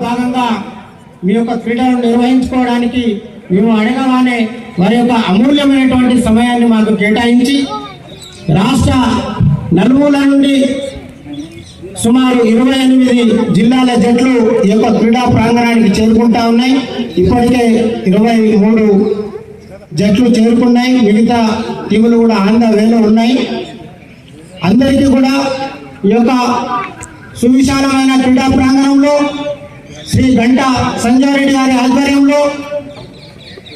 భాగంగా మీ యొక్క క్రీడను నిర్వహించుకోవడానికి మేము అడగగానే వారి యొక్క అమూల్యమైనటువంటి సమయాన్ని మాకు కేటాయించి రాష్ట్ర నలుమూల నుండి సుమారు ఇరవై ఎనిమిది జిల్లాల జట్లు ఈ యొక్క క్రీడా ప్రాంగణానికి చేరుకుంటా ఉన్నాయి. ఇప్పటికే ఇరవై మూడు జట్లు చేరుకున్నాయి. మిగతా టీములు కూడా ఆంధ్ర వేలో ఉన్నాయి. అందరికీ కూడా ఈ యొక్క సువిశాలమైన క్రీడా ప్రాంగణంలో శ్రీ గంటా సంజారెడ్డి గారి ఆధ్వర్యంలో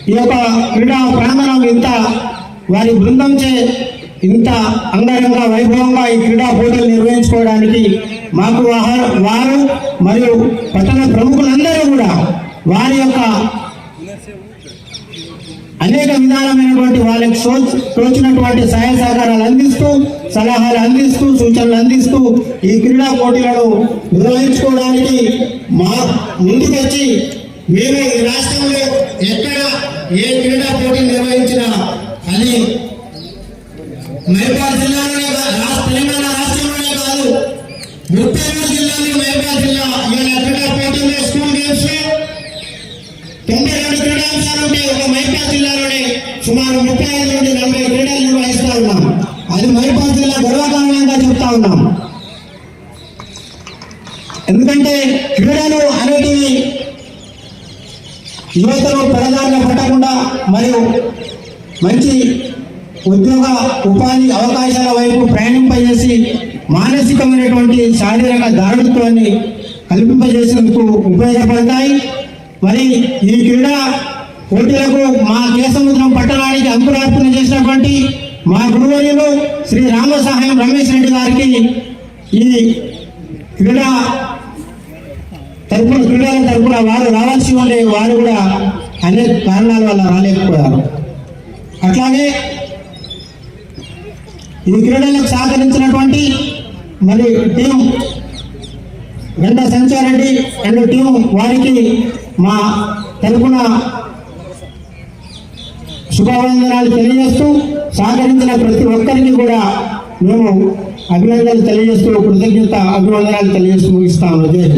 ఈ యొక్క క్రీడా ప్రాంగణం ఇంత వారి బృందంచే ఇంత అంగరంగ వైభవంగా ఈ క్రీడా పోటీలు నిర్వహించుకోవడానికి మాకు వారు మరియు పట్టణ ప్రముఖులందరూ కూడా వారి యొక్క అనేక విధాలమైనటువంటి వాళ్ళకి తోచినటువంటి సహాయ సహకారాలు అందిస్తూ సలహాలు అందిస్తూ సూచనలు అందిస్తూ ఈ క్రీడా పోటీలను నిర్వహించుకోవడానికి మా ముందుకొచ్చి మేము ఈ రాష్ట్రంలో ఎక్కడ ఏ క్రీడా పోటీ నిర్వహించినా అది మైపాల్ జిల్లాలోనే తెలంగాణ రాష్ట్రంలోనే కాదు ముప్పై జిల్లాలో జిల్లాలు జిల్లా ఇవాళ క్రీడా పోటీల్లో స్కూల్ గేమ్స్ తొంభై రెండు క్రీడాంశాలు ఉంటాయి ఒక మైపాల్ జిల్లాలోనే సుమారు ముప్పై ఐదు నుండి నలభై క్రీడలు నిర్వహిస్తా ఉన్నాం. అది మైపాల్ జిల్లా గర్వకారణంగా చెప్తా ఉన్నాం ఎందుకంటే క్రీడలు అనేటివి యువతను పెడదారిలో పట్టకుండా మరియు మంచి ఉద్యోగ ఉపాధి అవకాశాల వైపు ప్రయాణింపజేసి మానసికమైనటువంటి శారీరక దారుత్వాన్ని కల్పింపజేసేందుకు ఉపయోగపడతాయి. మరి ఈ క్రీడా పోటీలకు మా కేసముద్రం పట్టణానికి అంకురార్పణ చేసినటువంటి మా గురువర్యులు శ్రీ రామ సహాయం రమేష్ రెడ్డి గారికి ఈ క్రీడా తరపున క్రీడల తరపున వారు రావాల్సి ఉండే వారు కూడా అనేక కారణాల వల్ల రాలేకపోయారు. అట్లాగే ఈ క్రీడలకు సహకరించినటువంటి మరి టీం వెంట సంచారెడ్డి అండ్ టీం వారికి మా తరపున శుభావందనాలు తెలియజేస్తూ సహకరించిన ప్రతి ఒక్కరికి కూడా మేము అభినందనలు తెలియజేస్తూ కృతజ్ఞత అభివందనాలు తెలియజేస్తూ ముగిస్తాము. జై